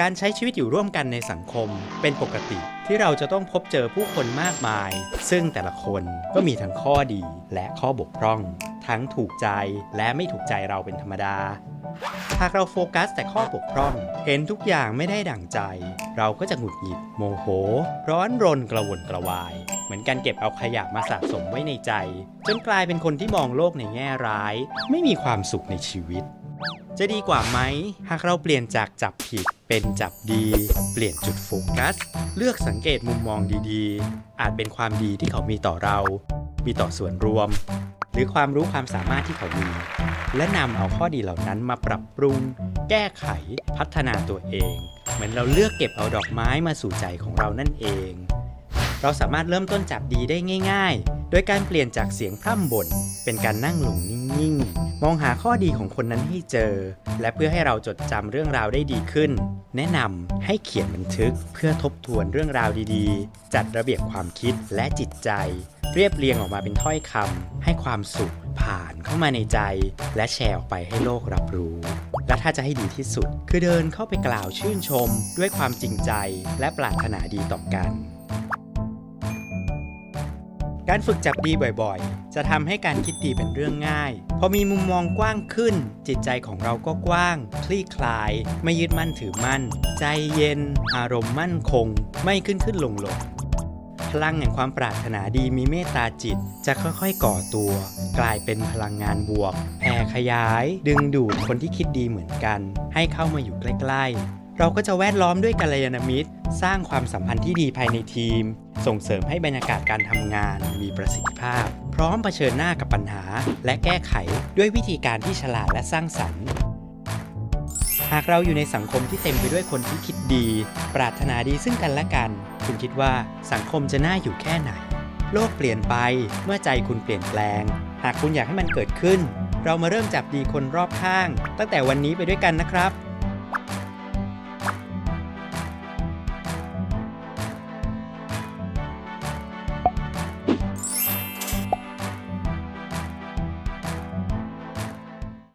การใช้ชีวิตอยู่ร่วมกันในสังคมเป็นปกติที่เราจะต้องพบเจอผู้คนมากมาย ซึ่งแต่ละคนก็มีทั้งข้อดีและข้อบกพร่อง ทั้งถูกใจและไม่ถูกใจเราเป็นธรรมดา หากเราโฟกัสแต่ข้อบกพร่อง เห็นทุกอย่างไม่ได้ดั่งใจ เราก็จะหงุดหงิดโมโห ร้อนรนกระวนกระวาย เหมือนการเก็บเอาขยะมาสะสมไว้ในใจ จนกลายเป็นคนที่มองโลกในแง่ร้าย ไม่มีความสุขในชีวิต จะดีกว่าไหม หากเราเปลี่ยนจากจับผิดเป็นจับดี เปลี่ยนจุดโฟกัส เลือกสังเกตมุมมองดีๆ อาจเป็นความดีที่เขามีต่อเรา มีต่อส่วนรวม หรือความรู้ความสามารถที่เขามี และนำเอาข้อดีเหล่านั้นมาปรับปรุง แก้ไข พัฒนาตัวเอง เหมือนเราเลือกเก็บเอาดอกไม้มาสู่ใจของเรานั่นเอง เราสามารถเริ่มต้นจับดีได้ง่าย ๆ โดยการเปลี่ยนจากเสียงพร่ำบ่นเป็นการนั่งลงนิ่งๆ มองหาข้อดีของคนนั้นให้เจอ และเพื่อให้เราจดจำเรื่องราวได้ดีขึ้น แนะนำให้เขียนบันทึกเพื่อทบทวนเรื่องราวดีๆ จัดระเบียบความคิดและจิตใจ เรียบเรียงออกมาเป็นถ้อยคำให้ความสุขผ่านเข้ามาในใจ และแชร์ออกไปให้โลกรับรู้ และถ้าจะให้ดีที่สุด คือเดินเข้าไปกล่าวชื่นชม ด้วยความจริงใจและปรารถนาดีต่อกัน การฝึกจับดีบ่อยๆ จะทำให้การคิดดีเป็นเรื่องง่าย พอมีมุมมองกว้างขึ้น จิตใจของเราก็กว้าง คลี่คลาย ไม่ยึดมั่นถือมั่น ใจเย็น อารมณ์มั่นคง ไม่ขึ้นขึ้นลงลงพลังแห่งความปรารถนาดีมีเมตตาจิต จะค่อยๆก่อตัว กลายเป็นพลังงานบวกแผ่ขยาย ดึงดูดคนที่คิดดีเหมือนกัน ให้เข้ามาอยู่ใกล้ ๆ เราก็จะแวดล้อมด้วยกัลยาณมิตร สร้างความสัมพันธ์ที่ดีภายในทีม ส่งเสริมให้บรรยากาศการทำงานมีประสิทธิภาพ พร้อมเผชิญหน้ากับปัญหา และแก้ไขด้วยวิธีการที่ฉลาดและสร้างสรรค์ หากเราอยู่ในสังคมที่เต็มไปด้วยคนที่คิดดี ปรารถนาดีซึ่งกันและกัน คุณคิดว่าสังคมจะน่าอยู่แค่ไหน โลกเปลี่ยนไปเมื่อใจคุณเปลี่ยนแปลง หากคุณอยากให้มันเกิดขึ้น เรามาเริ่มจับดีคนรอบข้าง ตั้งแต่วันนี้ไปด้วยกันนะครับ